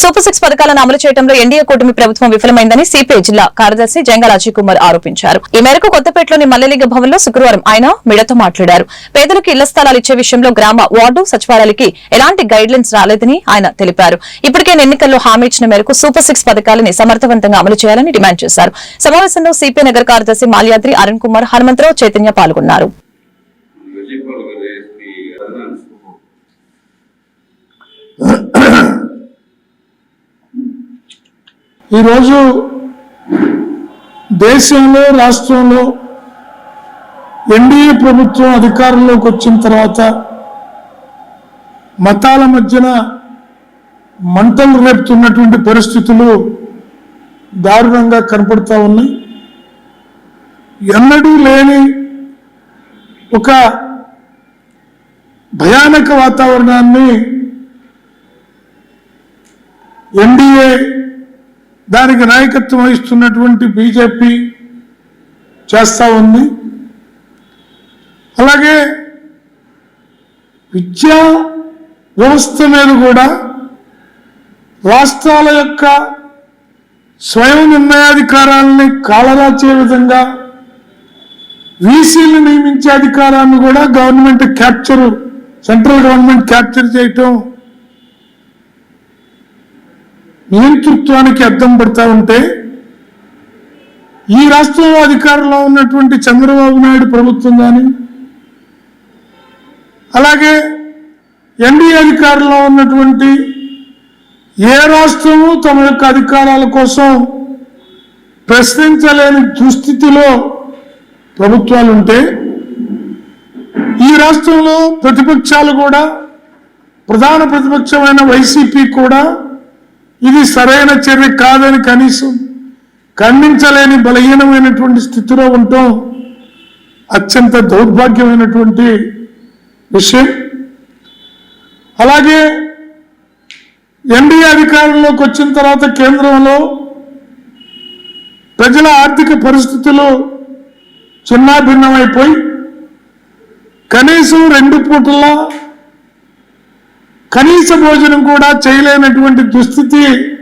Super six పథకాలను అమలు చేయడంలో ఎన్డీఏ కూటమి ప్రభుత్వం విఫలమైందని సిపిఐ జిల్లా కార్యదర్శి జంగాల అజయ్ కుమార్ ఆరోపించారు. ఈ మేరకు కొత్తపేటలోని మల్లెలింగ భవన్లో శుక్రవారం ఆయన మీడియాతో మాట్లాడారు. పేదలకు ఇళ్ళ స్థలాలు ఇచ్చే విషయంలో గ్రామ వార్డు సచివాలయాలకి ఎలాంటి గైడ్ లైన్స్ రాలేదని ఆయన తెలిపారు. ఇప్పటికే ఎన్నికల్లో హామీ ఇచ్చిన మేరకు సూపర్ సిక్స్ పథకాలని సమర్థవంతంగా అమలు చేయాలని డిమాండ్ చేశారు. సమావేశంలో సిపిఐ నగర కార్యదర్శి మాల్యాద్రి అరుణ్ కుమార్ హనుమంతరావు చైతన్య పాల్గొన్నారు. ఈరోజు దేశంలో రాష్ట్రంలో ఎన్డీఏ ప్రభుత్వం అధికారంలోకి వచ్చిన తర్వాత మతాల మధ్యన మంటలు రేపుతున్నటువంటి పరిస్థితులు దారుణంగా కనపడతా ఉన్నాయి. ఎన్నడూ లేని ఒక భయానక వాతావరణాన్ని ఎన్డీఏ దానికి నాయకత్వం వహిస్తున్నటువంటి బీజేపీ చేస్తూ ఉంది. అలాగే విద్యా వ్యవస్థ మీద కూడా రాష్ట్రాల యొక్క స్వయం నిర్ణయాధికారాలని కాలరాచే విధంగా వీసీలు నియమించే అధికారాన్ని కూడా government capture central government capture చేయటం నియంతృత్వానికి అద్దం పడతా ఉంటే ఈ రాష్ట్రంలో అధికారంలో ఉన్నటువంటి చంద్రబాబు నాయుడు ప్రభుత్వం కానీ అలాగే ఎన్డీఏ అధికారంలో ఉన్నటువంటి ఏ రాష్ట్రము తమ యొక్క అధికారాల కోసం ప్రశ్నించలేని దుస్థితిలో ప్రభుత్వాలు ఉంటే ఈ రాష్ట్రంలో ప్రతిపక్షాలు కూడా ప్రధాన ప్రతిపక్షమైన వైసీపీ కూడా ఇది సరైన చర్య కాదని కనీసం ఖండించలేని బలహీనమైనటువంటి స్థితిలో ఉండటం అత్యంత దౌర్భాగ్యమైనటువంటి విషయం. అలాగే ఎన్డీఏ అధికారంలోకి వచ్చిన తర్వాత కేంద్రంలో ప్రజల ఆర్థిక పరిస్థితులు చిన్నాభిన్నమైపోయి కనీసం రెండు పూటల కనీస భోజనం కూడా చేయలేనటువంటి దుస్థితి